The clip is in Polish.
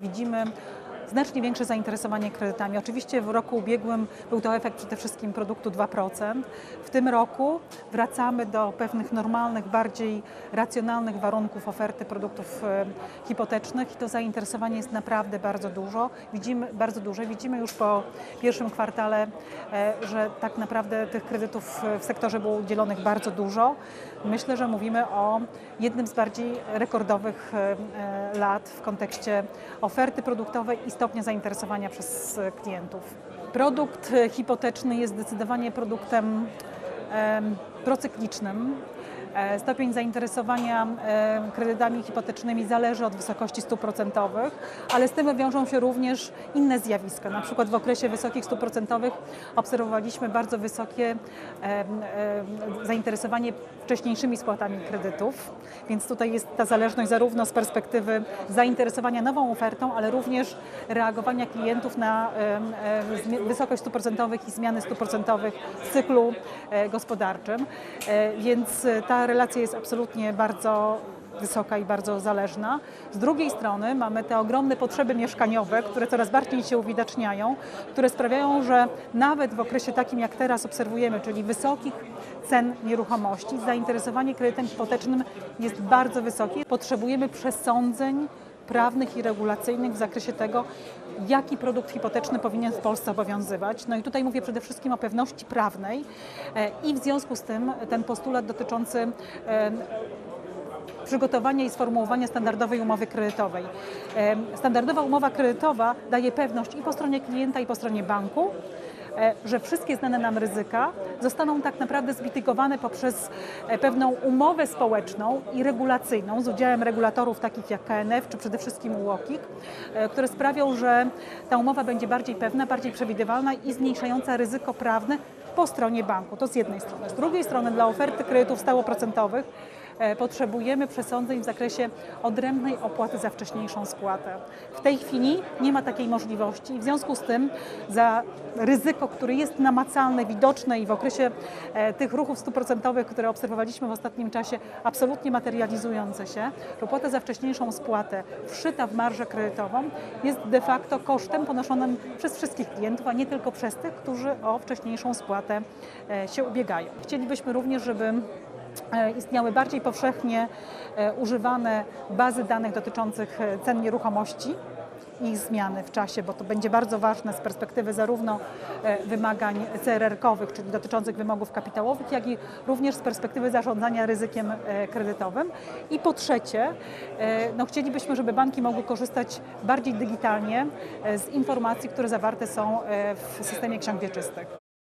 Widzimy znacznie większe zainteresowanie kredytami. Oczywiście w roku ubiegłym był to efekt przede wszystkim produktu 2%. W tym roku wracamy do pewnych normalnych, bardziej racjonalnych warunków oferty produktów e, hipotecznych i to zainteresowanie jest naprawdę bardzo dużo. Widzimy, bardzo duże. Widzimy już po pierwszym kwartale, e, że tak naprawdę tych kredytów w sektorze było udzielonych bardzo dużo. Myślę, że mówimy o jednym z bardziej rekordowych e, e, lat w kontekście oferty produktowej i stopnia zainteresowania przez klientów. Produkt hipoteczny jest zdecydowanie produktem em, procyklicznym. E, Stopień zainteresowania e, kredytami hipotecznymi zależy od wysokości stóp procentowych, ale z tym wiążą się również inne zjawiska. Na przykład w okresie wysokich stóp procentowych obserwowaliśmy bardzo wysokie zainteresowanie wcześniejszymi spłatami kredytów, więc tutaj jest ta zależność zarówno z perspektywy zainteresowania nową ofertą, ale również reagowania klientów na wysokość stóp procentowych i zmiany stóp procentowych w cyklu e, gospodarczym. Więc e, ta relacja jest absolutnie bardzo wysoka i bardzo zależna. Z drugiej strony mamy te ogromne potrzeby mieszkaniowe, które coraz bardziej się uwidaczniają, które sprawiają, że nawet w okresie takim jak teraz obserwujemy, czyli wysokich cen nieruchomości, zainteresowanie kredytem hipotecznym jest bardzo wysokie. Potrzebujemy przesądzeń prawnych i regulacyjnych w zakresie tego, jaki produkt hipoteczny powinien w Polsce obowiązywać. No i tutaj mówię przede wszystkim o pewności prawnej e, i w związku z tym ten postulat dotyczący e, przygotowania i sformułowania standardowej umowy kredytowej. Em, Standardowa umowa kredytowa daje pewność i po stronie klienta, i po stronie banku, e, że wszystkie znane nam ryzyka zostaną tak naprawdę zmitygowane poprzez e, pewną umowę społeczną i regulacyjną z udziałem regulatorów takich jak KNF czy przede wszystkim UOKiK, e, które sprawią, że ta umowa będzie bardziej pewna, bardziej przewidywalna i zmniejszająca ryzyko prawne po stronie banku. To z jednej strony. Z drugiej strony dla oferty kredytów stałoprocentowych e, potrzebujemy przesądzeń w zakresie odrębnej opłaty za wcześniejszą spłatę. W tej chwili nie ma takiej możliwości i w związku z tym za ryzyko, które jest namacalne, widoczne i w okresie e, tych ruchów stuprocentowych, które obserwowaliśmy w ostatnim czasie, absolutnie materializujące się, opłata za wcześniejszą spłatę wszyta w marżę kredytową jest de facto kosztem ponoszonym przez wszystkich klientów, a nie tylko przez tych, którzy o wcześniejszą spłatę e, się ubiegają. Chcielibyśmy również, żeby e, istniały bardziej powszechnie e, używane bazy danych dotyczących cen nieruchomości i ich zmiany w czasie, bo to będzie bardzo ważne z perspektywy zarówno wymagań CRR-kowych, czyli dotyczących wymogów kapitałowych, jak i również z perspektywy zarządzania ryzykiem kredytowym. I po trzecie, no chcielibyśmy, żeby banki mogły korzystać bardziej digitalnie z informacji, które zawarte są w systemie ksiąg wieczystych.